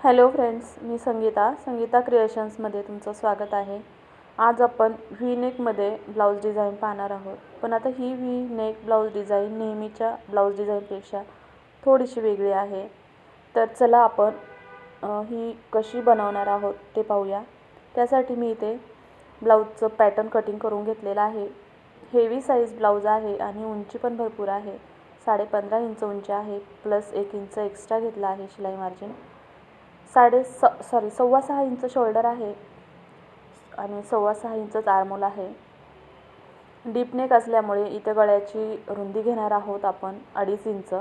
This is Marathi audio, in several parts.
हॅलो फ्रेंड्स मी संगीता संगीता क्रिएशन्समध्ये तुमचं स्वागत आहे. आज आपण व्ही नेकमध्ये ब्लाऊज डिझाईन पाहणार आहोत. पण आता ही व्ही नेक ब्लाऊज डिझाईन नेहमीच्या ब्लाऊज डिझाईनपेक्षा थोडीशी वेगळी आहे. तर चला आपण ही कशी बनवणार आहोत ते पाहूया. त्यासाठी मी इथे ब्लाऊजचं पॅटर्न कटिंग करून घेतलेलं आहे. हेवी साईज ब्लाऊज आहे आणि उंची पण भरपूर आहे. साडे पंधरा इंच उंची आहे प्लस एक इंच एक्स्ट्रा घेतला आहे शिलाई मार्जिन. साडे स सॉरी सव्वा सहा इंच शोल्डर आहे आणि सव्वा सहा इंचच आरमोल आहे. डीप नेक असल्यामुळे इथे गळ्याची रुंदी घेणार आहोत आपण अडीच इंच.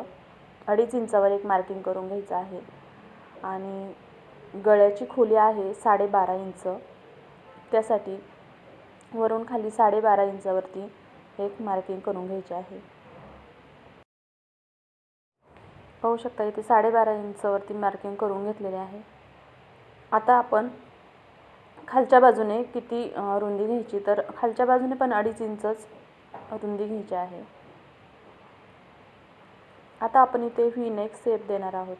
अडीच इंचावर एक मार्किंग करून घ्यायचं आहे. आणि गळ्याची खोली आहे साडेबारा इंच. त्यासाठी वरून खाली साडेबारा इंचावरती एक मार्किंग करून घ्यायची आहे. पाहू शकता इथे साडेबारा इंचवरती मार्किंग करून घेतलेले आहे. आता आपण खालच्या बाजूने किती रुंदी घ्यायची? तर खालच्या बाजूने पण अडीच इंचच रुंदी घ्यायची आहे. आता आपण इथे व्ही नेक सेप देणार आहोत.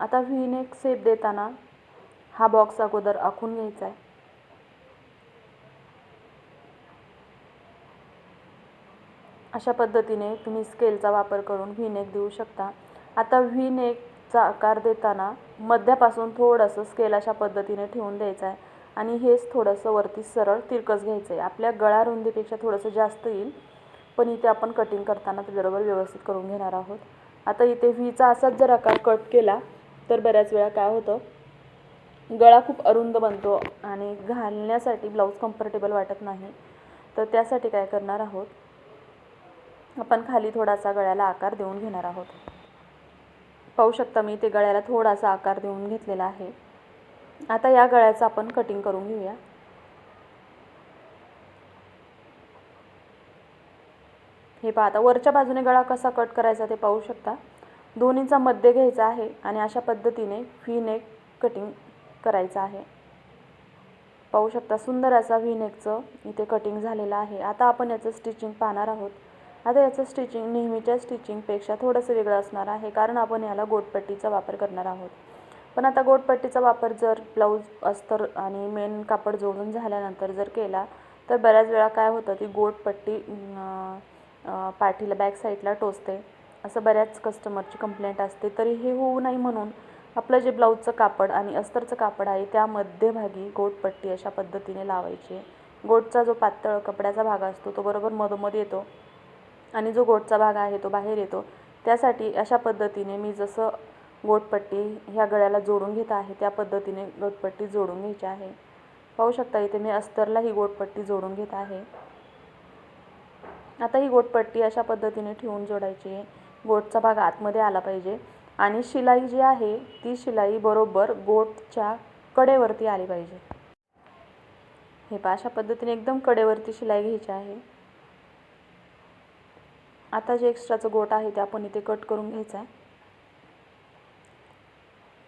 आता व्ही नेक सेप देताना हा बॉक्स अगोदर आखून घ्यायचा आहे. अशा पद्धतीने तुम्ही स्केलचा वापर करून व्ही नेक देऊ शकता. आता व्ही नेकचा आकार देताना मध्यापासून थोडंसं स्केल अशा पद्धतीने ठेवून द्यायचं आहे. आणि हेच थोडंसं वरती सरळ तिरकस घ्यायचं आहे. आपल्या गळा रुंदीपेक्षा थोडंसं जास्त येईल. पण इथे आपण कटिंग करताना ते बरोबर व्यवस्थित करून घेणार आहोत. आता इथे व्हीचा असाच जर आकार कट केला तर बऱ्याच वेळा काय होतं? गळा खूप अरुंद बनतो आणि घालण्यासाठी ब्लाऊज कम्फर्टेबल वाटत नाही. तर त्यासाठी काय करणार आहोत? आपण खाली थोडासा गळ्याला आकार देऊन घेणार आहोत. पाहू शकता मी ते गळ्याला थोडासा आकार देऊन घेतलेला आहे. आता या गळ्याचं आपण कटिंग करून घेऊया. हे पहा आता वरच्या बाजूने गळा कसा कट करायचा ते पाहू शकता. दोन्हीचा मध्य घ्यायचा आहे आणि अशा पद्धतीने व्ही नेक कटिंग करायचं आहे. पाहू शकता सुंदर असा व्ही नेकचं इथे कटिंग झालेलं आहे. आता आपण याचं स्टिचिंग पाहणार आहोत. आता याचं स्टिचिंग नेहमीच्या स्टिचिंगपेक्षा थोडंसं वेगळं असणार आहे कारण आपण याला गोटपट्टीचा वापर करणार आहोत. पण आता गोटपट्टीचा वापर जर ब्लाऊज अस्तर आणि मेन कापड जोडून झाल्यानंतर जर केला तर बऱ्याच वेळा काय होतं ती गोटपट्टी पाठीला बॅक साईडला टोचते. असं बऱ्याच कस्टमरची कंप्लेंट असते. तरी हे होऊ नये म्हणून आपलं जे ब्लाऊजचं कापड आणि अस्तरचं कापड आहे त्या मध्यभागी गोटपट्टी अशा पद्धतीने लावायची गोटचा जो पातळ कपड्याचा भाग असतो तो बरोबर मधोमध येतो. आणि जो गोटचा भाग आहे तो बाहेर येतो. त्यासाठी अशा पद्धतीने मी जसं गोटपट्टी ह्या गळ्याला जोडून घेत आहे त्या पद्धतीने गोटपट्टी जोडून घ्यायची आहे. पाहू शकता इथे मी अस्तरला ही गोटपट्टी जोडून घेत आहे. आता ही गोटपट्टी अशा पद्धतीने ठेवून जोडायची. आहे गोटचा भाग आतमध्ये आला पाहिजे आणि शिलाई जी आहे ती शिलाई बरोबर गोटच्या कडेवरती आली पाहिजे. हे पहा अशा पद्धतीने एकदम कडेवरती शिलाई घ्यायची आहे. आता जे एक्स्ट्राचं गोट आहे ते आपण इथे कट करून घ्यायचं आहे.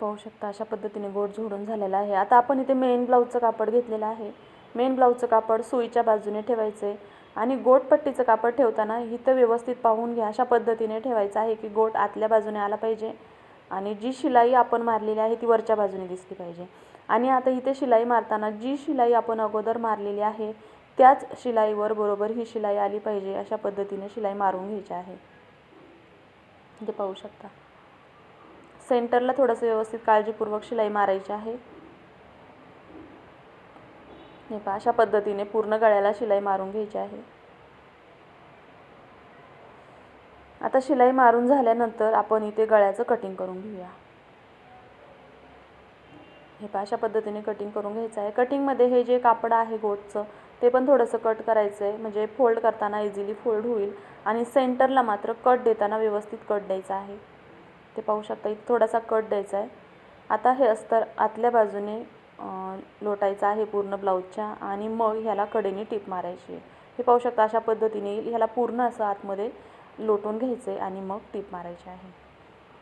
पाहू शकता अशा पद्धतीने गोट झोडून झालेला आहे. आता आपण इथे मेन ब्लाऊजचं कापड घेतलेलं आहे. मेन ब्लाऊजचं कापड सुईच्या बाजूने ठेवायचं आहे आणि गोटपट्टीचं कापड ठेवताना इथं व्यवस्थित पाहून घ्या. अशा पद्धतीने ठेवायचं आहे की गोट आतल्या बाजूने आला पाहिजे. आणि जी शिलाई आपण मारलेली आहे ती वरच्या बाजूने दिसली पाहिजे. आणि आता इथे शिलाई मारताना जी शिलाई आपण अगोदर मारलेली आहे त्याच शिलाईवर बरोबर ही शिलाई आली पाहिजे अशा पद्धतीने शिलाई मारून घ्यायची आहे. ते पाहू शकता. सेंटरला थोडंसं व्यवस्थित काळजीपूर्वक शिलाई मारायची आहे. हे पहा अशा पद्धतीने पूर्ण गळ्याला शिलाई मारून घ्यायची आहे. आता शिलाई मारून झाल्यानंतर आपण इथे गळ्याचं कटिंग करून घेऊया. हे पहा अशा पद्धतीने कटिंग करून घ्यायचं आहे. कटिंगमध्ये हे जे कापड आहे गोटचं ते पण थोडंसं कट करायचं आहे म्हणजे फोल्ड करताना इझिली फोल्ड होईल आणि सेंटरला मात्र कट देताना व्यवस्थित कट द्यायचा आहे. ते पाहू शकता इथे थोडासा कट द्यायचा आहे आता हे अस्तर आतल्या बाजूने लोटायचं आहे पूर्ण ब्लाऊजच्या आणि मग ह्याला कडेने टीप मारायची आहे. हे पाहू शकता अशा पद्धतीने ह्याला पूर्ण असं आतमध्ये लोटून घ्यायचं आहे आणि मग टीप मारायची आहे.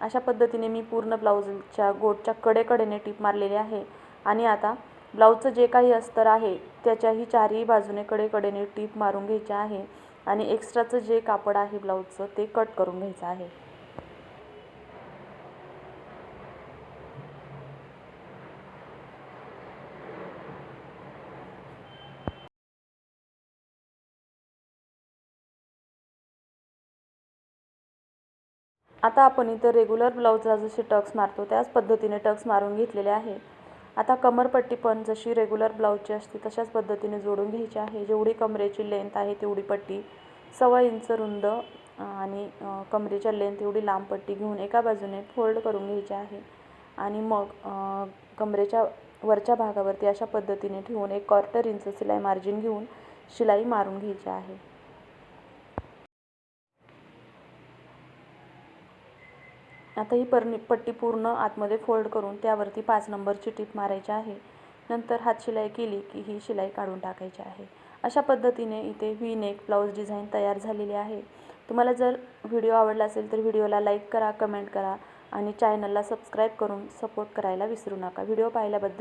अशा पद्धतीने मी पूर्ण ब्लाऊजच्या गोटच्या कडेकडेने टीप मारलेली आहे. आणि आता ब्लाऊजचं जे काही अस्तर आहे त्याच्याही चारही बाजूने कडेकडेने टीप मारून घ्यायची आहे आणि एक्स्ट्राचं जे कापड आहे ब्लाऊजचं ते कट करून घ्यायचं आहे. आता आपण इथं रेग्युलर ब्लाऊजला जसे टक्स मारतो त्याच पद्धतीने टक्स मारून घेतलेले आहे. आता कमरपट्टी पण जशी रेग्युलर ब्लाऊजची असते तशाच पद्धतीने जोडून घ्यायची आहे. जेवढी कमरेची लेंथ आहे तेवढी पट्टी सव्वा इंच रुंद आणि कमरेच्या लेंथ एवढी लांब पट्टी घेऊन एका बाजूने फोल्ड करून घ्यायची आहे. आणि मग कमरेच्या वरच्या भागावरती अशा पद्धतीने ठेवून एक क्वार्टर इंच शिलाई मार्जिन घेऊन शिलाई मारून घ्यायची आहे. आता ही परनी पट्टी पूर्ण आतमध्ये फोल्ड करून त्यावरती पाच नंबरची टीप मारायची आहे. नंतर हात शिलाई केली की ही शिलाई काढून टाकायची आहे. अशा पद्धतीने इथे व्ही नेक ब्लाऊज डिझाईन तयार झालेली आहे. तुम्हाला जर व्हिडिओ आवडला असेल तर व्हिडिओला लाईक करा कमेंट करा आणि चॅनलला सबस्क्राईब करून सपोर्ट करायला विसरू नका. व्हिडिओ पाहिल्याबद्दल